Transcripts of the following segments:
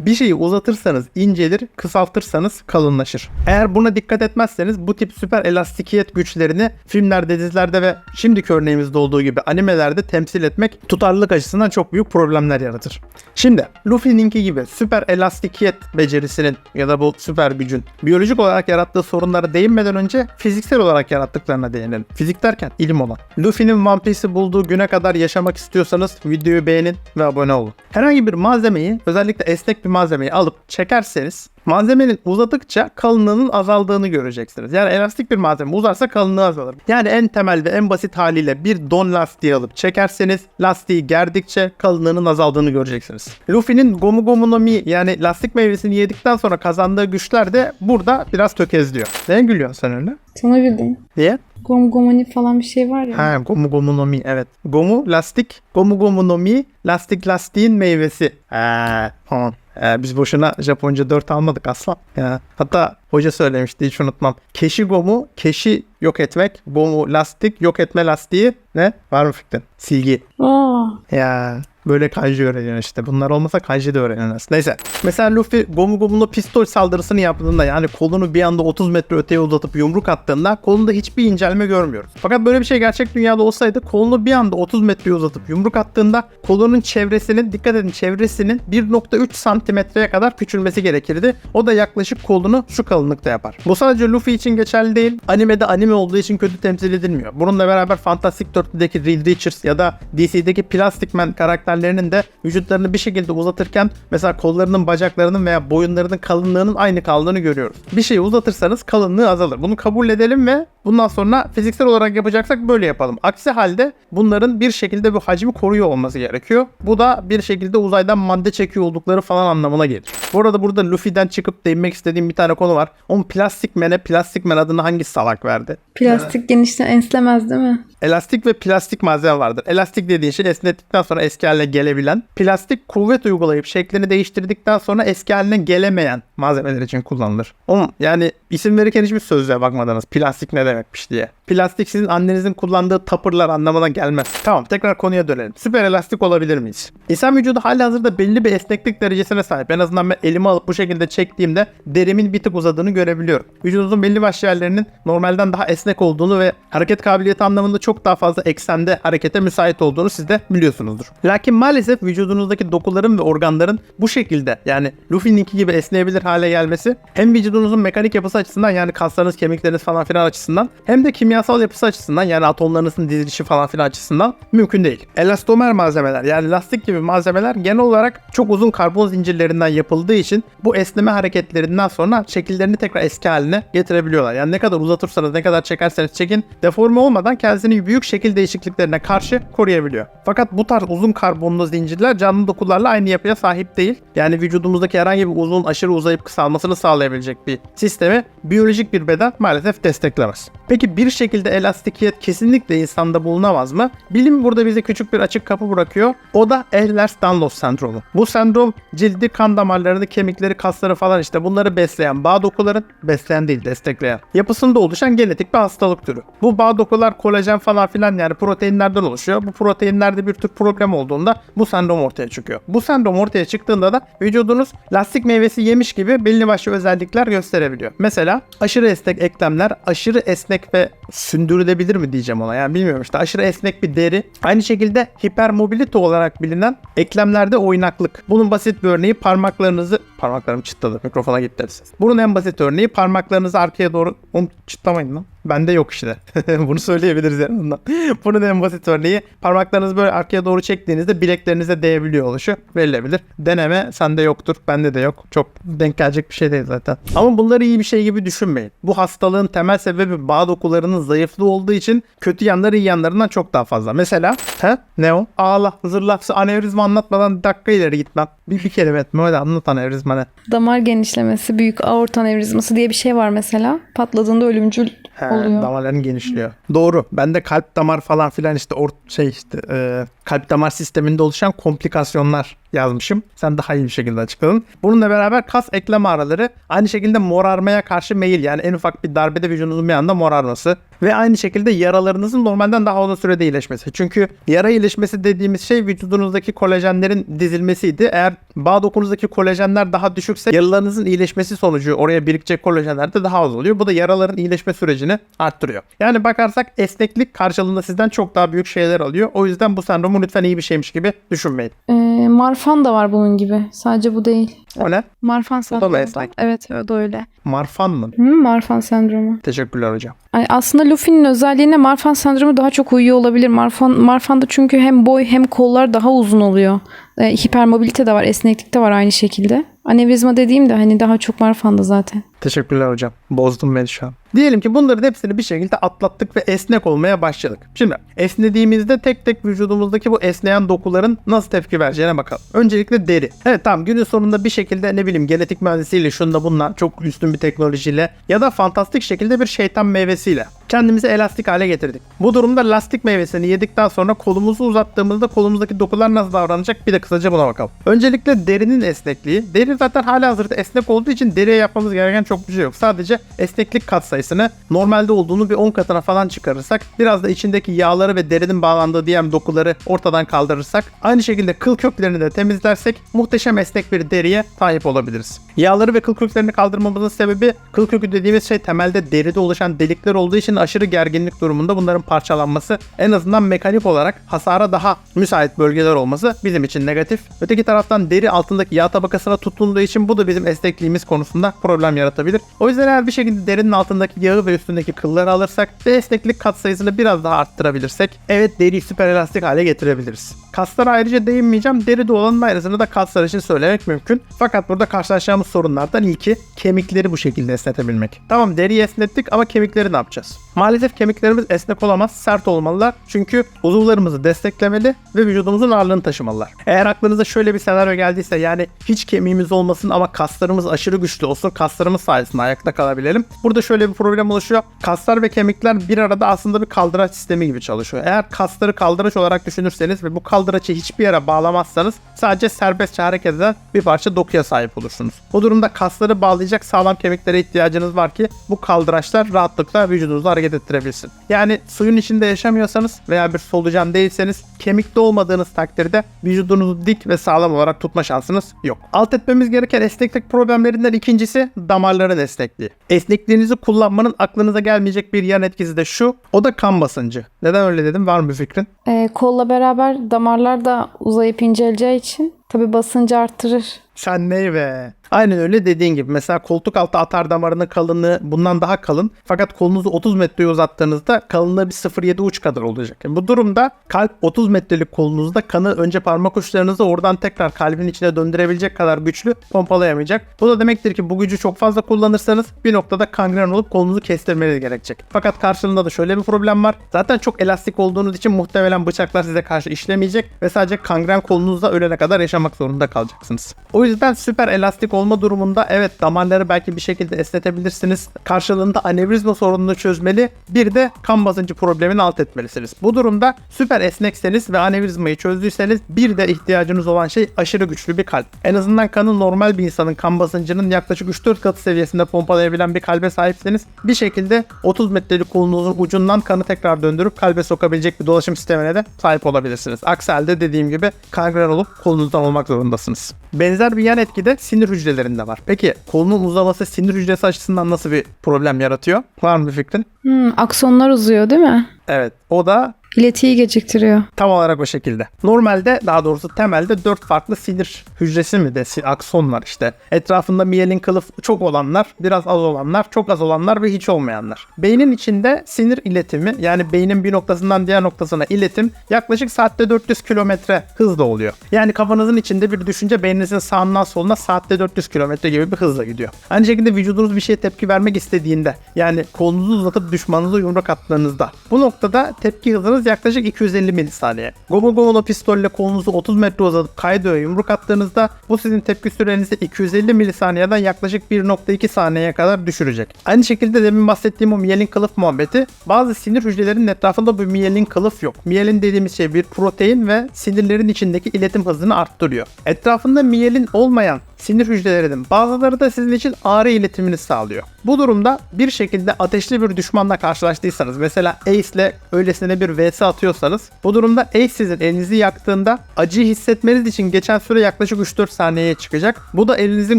Bir şeyi uzatırsanız incelir, kısaltırsanız kalınlaşır. Eğer buna dikkat etmezseniz bu tip süper elastikiyet güçlerini filmlerde, dizilerde ve şimdiki örneğimizde olduğu gibi animelerde temsil etmek tutarlılık açısından çok büyük problemler yaratır. Şimdi Luffy'ninki gibi süper elastikiyet becerisinin ya da bu süper gücün biyolojik olarak yarattığı sorunlara değinmeden önce fiziksel olarak yarattıklarına değinelim. Fizik derken ilim olan. Luffy'nin One Piece'i bulduğu güne kadar yaşamak istiyorsanız videoyu beğenin ve abone olun. Herhangi bir malzemeyi özellikle esnek bir malzemeyi alıp çekerseniz malzemenin uzadıkça kalınlığının azaldığını göreceksiniz. Yani elastik bir malzeme uzarsa kalınlığı azalır. Yani en temel ve en basit haliyle bir don lastiği alıp çekerseniz lastiği gerdikçe kalınlığının azaldığını göreceksiniz. Luffy'nin Gomu Gomu no Mi yani lastik meyvesini yedikten sonra kazandığı güçler de burada biraz tökezliyor. Neye gülüyorsun sen öyle? Sana bildim. Niye? Gom gomani falan bir şey var ya. Ha, Gomu Gomu no Mi evet. Gomu lastik, Gomu Gomu no Mi lastik lastiğin meyvesi. Ha, tamam. Ee, biz boşuna Japonca 4 almadık aslan. Ya, hatta hoca söylemişti hiç unutmam. Keşi gomu, keşi yok etmek, gomu lastik, yok etme lastiği ne? Var mı fikrin? Silgi. Aa, Ya böyle kanji öğreniyor işte. Bunlar olmasa kanji de öğrenilmez. Neyse. Mesela Luffy Gomu Gomu'na pistol saldırısını yaptığında yani kolunu bir anda 30 metre öteye uzatıp yumruk attığında kolunda hiçbir incelme görmüyoruz. Fakat böyle bir şey gerçek dünyada olsaydı kolunu bir anda 30 metre uzatıp yumruk attığında kolunun çevresinin dikkat edin çevresinin 1.3 santimetreye kadar küçülmesi gerekirdi. O da yaklaşık kolunu şu kalınlıkta yapar. Bu sadece Luffy için geçerli değil. Animede anime olduğu için kötü temsil edilmiyor. Bununla beraber Fantastic Dörtlü'deki Reed Richards ya da DC'deki Plastic Man karakterlerinin de vücutlarını bir şekilde uzatırken mesela kollarının, bacaklarının veya boyunlarının kalınlığının aynı kaldığını görüyoruz. Bir şeyi uzatırsanız kalınlığı azalır. Bunu kabul edelim ve bundan sonra fiziksel olarak yapacaksak böyle yapalım. Aksi halde bunların bir şekilde bu hacmi koruyor olması gerekiyor. Bu da bir şekilde uzaydan madde çekiyor oldukları falan anlamına gelir. Bu arada burada Luffy'den çıkıp değinmek istediğim bir tane konu var. Onun Plastic Man'e Plastic Man adını hangi salak verdi? plastik genişten enslemez değil mi? Elastik ve plastik malzeme vardır. Elastik dediğin şey esnettikten sonra eski haline gelebilen. Plastik kuvvet uygulayıp şeklini değiştirdikten sonra eski haline gelemeyen malzemeler için kullanılır. Oğlum yani isim verirken hiçbir sözlüğe bakmadınız. Plastik ne demekmiş diye. Plastik sizin annenizin kullandığı tapırlar anlamına gelmez. Tamam tekrar konuya dönelim. Süper elastik olabilir miyiz? İnsan vücudu hali hazırda belli bir esneklik derecesine sahip. En azından ben elimi alıp bu şekilde çektiğimde derimin bir tık uzadığını görebiliyorum. Vücudunuzun belli başlı yerlerinin normalden daha esnek olduğunu ve hareket kabiliyeti anlamında çok daha fazla eksende harekete müsait olduğunu siz de biliyorsunuzdur. Lakin maalesef vücudunuzdaki dokuların ve organların bu şekilde yani Luffy'ninki gibi esneyebilir hale gelmesi hem vücudunuzun mekanik yapısı açısından yani kaslarınız, kemikleriniz falan filan açısından hem de kimyasal yapısı açısından yani atomlarınızın dizilişi falan filan açısından mümkün değil. Elastomer malzemeler yani lastik gibi malzemeler genel olarak çok uzun karbon zincirlerinden yapıldığı için bu esneme hareketlerinden sonra şekillerini tekrar eski haline getirebiliyorlar. Yani ne kadar uzatırsanız ne kadar çekerseniz çekin deforme olmadan kendisini büyük şekil değişikliklerine karşı koruyabiliyor. Fakat bu tarz uzun karbonlu zincirler canlı dokularla aynı yapıya sahip değil. Yani vücudumuzdaki herhangi bir uzun aşırı uzayıp kısalmasını sağlayabilecek bir sistemi biyolojik bir beden maalesef desteklemez. Peki bir şekilde elastikiyet kesinlikle insanda bulunamaz mı? Bilim burada bize küçük bir açık kapı bırakıyor. O da Ehlers-Danlos sendromu. Bu sendrom cildi, kan damarlarını, kemikleri, kasları falan işte bunları besleyen bağ dokuların besleyen değil destekleyen yapısında oluşan genetik bir hastalık türü. Bu bağ dokular kolajen falan filan yani proteinlerden oluşuyor. Bu proteinlerde bir tür problem olduğunda bu sendrom ortaya çıkıyor. Bu sendrom ortaya çıktığında da vücudunuz lastik meyvesi yemiş gibi belli başlı özellikler gösterebiliyor. Mesela aşırı esnek eklemler, aşırı esnek ve sündürülebilir mi diyeceğim ona. Yani bilmiyorum işte aşırı esnek bir deri. Aynı şekilde hipermobilite olarak bilinen eklemlerde oynaklık. Bunun basit bir örneği parmaklarınızı parmaklarım çıtladı mikrofona gitti ses. Bunun en basit örneği parmaklarınızı arkaya doğru Oğlum çıtlamayın lan. Bende yok işte. Bunu söyleyebiliriz en azından. Bunun en basit örneği parmaklarınızı böyle arkaya doğru çektiğinizde bileklerinize değebiliyor oluşu verilebilir. Deneme sende yoktur. Bende de yok. Çok denk gelecek bir şey değil zaten. Ama bunları iyi bir şey gibi düşünmeyin. Bu hastalığın temel sebebi bağ dokularının zayıflığı olduğu için kötü yanları iyi yanlarından çok daha fazla. Mesela he? ne o? Ağla, hızırla, anevrizma anlatmadan dakika ileri gitmem. Bir, bir kelime etme hadi anlat anevrizma ne? Damar genişlemesi, büyük aorta anevrizması diye bir şey var mesela. Patladığında ölümcül He, oluyor. damarların genişliyor. Doğru. Bende kalp damar falan filan işte or şey işte e, kalp damar sisteminde oluşan komplikasyonlar yazmışım. Sen daha iyi bir şekilde açıkladın. Bununla beraber kas eklem ağrıları aynı şekilde morarmaya karşı meyil yani en ufak bir darbede vücudunuzun bir anda morarması ve aynı şekilde yaralarınızın normalden daha uzun sürede iyileşmesi. Çünkü yara iyileşmesi dediğimiz şey vücudunuzdaki kolajenlerin dizilmesiydi. Eğer bağ dokunuzdaki kolajenler daha düşükse yaralarınızın iyileşmesi sonucu oraya birikecek kolajenler de daha az oluyor. Bu da yaraların iyileşme sürecini arttırıyor. Yani bakarsak esneklik karşılığında sizden çok daha büyük şeyler alıyor. O yüzden bu sendromu lütfen iyi bir şeymiş gibi düşünmeyin. Ee, Marfan da var bunun gibi. Sadece bu değil. O ne? Marfan sendromu. esnek? Evet o da öyle. Marfan mı? Hı, Marfan sendromu. Teşekkürler hocam. Ay, aslında Luffy'nin özelliğine Marfan sendromu daha çok uyuyor olabilir. Marfan, Marfan'da çünkü hem boy hem kollar daha uzun oluyor. Ee, hipermobilite de var, esneklik de var aynı şekilde. Anevrizma dediğim de hani daha çok Marfan'da zaten. Teşekkürler hocam. Bozdun beni şu an. Diyelim ki bunların hepsini bir şekilde atlattık ve esnek olmaya başladık. Şimdi esnediğimizde tek tek vücudumuzdaki bu esneyen dokuların nasıl tepki vereceğine bakalım. Öncelikle deri. Evet tamam günün sonunda bir şekilde ne bileyim genetik mühendisiyle şunda bununla çok üstün bir teknolojiyle ya da fantastik şekilde bir şeytan meyvesiyle kendimizi elastik hale getirdik. Bu durumda lastik meyvesini yedikten sonra kolumuzu uzattığımızda kolumuzdaki dokular nasıl davranacak bir de kısaca buna bakalım. Öncelikle derinin esnekliği. Deri zaten hala hazırda esnek olduğu için deriye yapmamız gereken çok bir şey yok. Sadece esneklik katsayısını normalde olduğunu bir 10 katına falan çıkarırsak biraz da içindeki yağları ve derinin bağlandığı diğer dokuları ortadan kaldırırsak aynı şekilde kıl köklerini de temizlersek muhteşem esnek bir deriye sahip olabiliriz. Yağları ve kıl köklerini kaldırmamızın sebebi kıl kökü dediğimiz şey temelde deride oluşan delikler olduğu için aşırı gerginlik durumunda bunların parçalanması en azından mekanik olarak hasara daha müsait bölgeler olması bizim için negatif. Öteki taraftan deri altındaki yağ tabakasına tutunduğu için bu da bizim esnekliğimiz konusunda problem yaratabilir. O yüzden eğer bir şekilde derinin altındaki yağı ve üstündeki kılları alırsak ve esneklik katsayısını biraz daha arttırabilirsek evet deriyi süper elastik hale getirebiliriz. Kaslara ayrıca değinmeyeceğim. Deride olanın ayrısını da kaslar için söylemek mümkün. Fakat burada karşılaşacağımız sorunlardan ilki kemikleri bu şekilde esnetebilmek. Tamam deriyi esnettik ama kemikleri ne yapacağız? Maalesef kemiklerimiz esnek olamaz, sert olmalılar. Çünkü uzuvlarımızı desteklemeli ve vücudumuzun ağırlığını taşımalılar. Eğer aklınıza şöyle bir senaryo geldiyse yani hiç kemiğimiz olmasın ama kaslarımız aşırı güçlü olsun. Kaslarımız sayesinde ayakta kalabilelim. Burada şöyle bir problem oluşuyor. Kaslar ve kemikler bir arada aslında bir kaldıraç sistemi gibi çalışıyor. Eğer kasları kaldıraç olarak düşünürseniz ve bu kaldıraçı hiçbir yere bağlamazsanız sadece serbestçe hareket eden bir parça dokuya sahip olursunuz. Bu durumda kasları bağlayacak sağlam kemiklere ihtiyacınız var ki bu kaldıraçlar rahatlıkla vücudunuzu hareket ettirebilsin. Yani suyun içinde yaşamıyorsanız veya bir solucan değilseniz kemikte olmadığınız takdirde vücudunuzu dik ve sağlam olarak tutma şansınız yok. Alt etmemiz gereken esneklik problemlerinden ikincisi damarların esnekliği. Esnekliğinizi kullanmanın aklınıza gelmeyecek bir yan etkisi de şu. O da kan basıncı. Neden öyle dedim? Var mı bir fikrin? Ee, kolla beraber damarlar da uzayıp inceleceği için tabi basıncı arttırır. Sen ney be? Aynen öyle dediğin gibi. Mesela koltuk altı atar damarının kalınlığı bundan daha kalın. Fakat kolunuzu 30 metreye uzattığınızda kalınlığı bir 0.7 uç kadar olacak. Yani bu durumda kalp 30 metrelik kolunuzda kanı önce parmak uçlarınızı oradan tekrar kalbin içine döndürebilecek kadar güçlü pompalayamayacak. Bu da demektir ki bu gücü çok fazla kullanırsanız bir noktada kangren olup kolunuzu kestirmeniz gerekecek. Fakat karşılığında da şöyle bir problem var. Zaten çok elastik olduğunuz için muhtemelen bıçaklar size karşı işlemeyecek ve sadece kangren kolunuzda ölene kadar yaşamak zorunda kalacaksınız. O yüzden süper elastik olma durumunda evet damarları belki bir şekilde esnetebilirsiniz. Karşılığında anevrizma sorununu çözmeli. Bir de kan basıncı problemini alt etmelisiniz. Bu durumda süper esnekseniz ve anevrizmayı çözdüyseniz bir de ihtiyacınız olan şey aşırı güçlü bir kalp. En azından kanı normal bir insanın kan basıncının yaklaşık 3-4 katı seviyesinde pompalayabilen bir kalbe sahipseniz bir şekilde 30 metrelik kolunuzun ucundan kanı tekrar döndürüp kalbe sokabilecek bir dolaşım sistemine de sahip olabilirsiniz. Aksi halde dediğim gibi kangren olup kolunuzdan olmak zorundasınız. Benzer bir yan etki de sinir hücrelerinde var. Peki kolunun uzaması sinir hücresi açısından nasıl bir problem yaratıyor? Var mı bir fikrin? Hmm, aksonlar uzuyor değil mi? Evet. O da İletiyi geciktiriyor. Tam olarak o şekilde. Normalde daha doğrusu temelde 4 farklı sinir hücresi mi de akson işte. Etrafında miyelin kılıf çok olanlar, biraz az olanlar, çok az olanlar ve hiç olmayanlar. Beynin içinde sinir iletimi yani beynin bir noktasından diğer noktasına iletim yaklaşık saatte 400 kilometre hızla oluyor. Yani kafanızın içinde bir düşünce beyninizin sağından soluna saatte 400 kilometre gibi bir hızla gidiyor. Aynı şekilde vücudunuz bir şeye tepki vermek istediğinde yani kolunuzu uzatıp düşmanınıza yumruk attığınızda bu noktada tepki hızınız hızınız yaklaşık 250 milisaniye. Gomu Gomu no pistolle kolunuzu 30 metre uzatıp Kaido'ya yumruk attığınızda bu sizin tepki sürenizi 250 milisaniyeden yaklaşık 1.2 saniyeye kadar düşürecek. Aynı şekilde demin bahsettiğim o miyelin kılıf muhabbeti bazı sinir hücrelerinin etrafında bu miyelin kılıf yok. Miyelin dediğimiz şey bir protein ve sinirlerin içindeki iletim hızını arttırıyor. Etrafında miyelin olmayan sinir hücrelerinin bazıları da sizin için ağrı iletimini sağlıyor. Bu durumda bir şekilde ateşli bir düşmanla karşılaştıysanız mesela Ace ile öylesine bir vs atıyorsanız bu durumda Ace sizin elinizi yaktığında acıyı hissetmeniz için geçen süre yaklaşık 3-4 saniyeye çıkacak. Bu da elinizin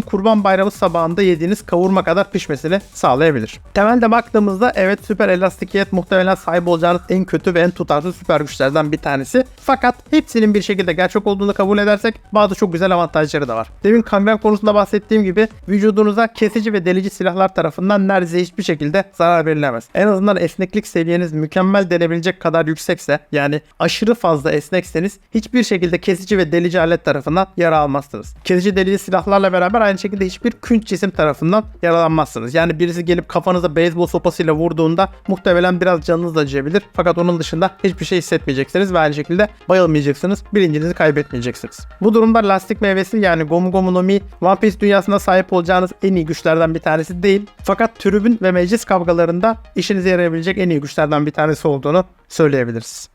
kurban bayramı sabahında yediğiniz kavurma kadar pişmesini sağlayabilir. Temelde baktığımızda evet süper elastikiyet muhtemelen sahip olacağınız en kötü ve en tutarsız süper güçlerden bir tanesi. Fakat hepsinin bir şekilde gerçek olduğunu kabul edersek bazı çok güzel avantajları da var. Demin kamyon konusunda bahsettiğim gibi vücudunuza kesici ve delici silahlar tarafından neredeyse hiçbir şekilde zarar verilemez. En azından esneklik seviyeniz mükemmel denebilecek kadar yüksekse yani aşırı fazla esnekseniz hiçbir şekilde kesici ve delici alet tarafından yara almazsınız. Kesici delici silahlarla beraber aynı şekilde hiçbir künç cisim tarafından yaralanmazsınız. Yani birisi gelip kafanıza beyzbol sopasıyla vurduğunda muhtemelen biraz canınız acıyabilir. Fakat onun dışında hiçbir şey hissetmeyeceksiniz ve aynı şekilde bayılmayacaksınız. Bilincinizi kaybetmeyeceksiniz. Bu durumda lastik meyvesi yani Gomu Gomu no Mi One Piece dünyasında sahip olacağınız en iyi güçlerden bir tanesi değil. Fakat tribün ve meclis kavgalarında işinize yarayabilecek en iyi güçlerden bir tanesi olduğunu söyleyebiliriz.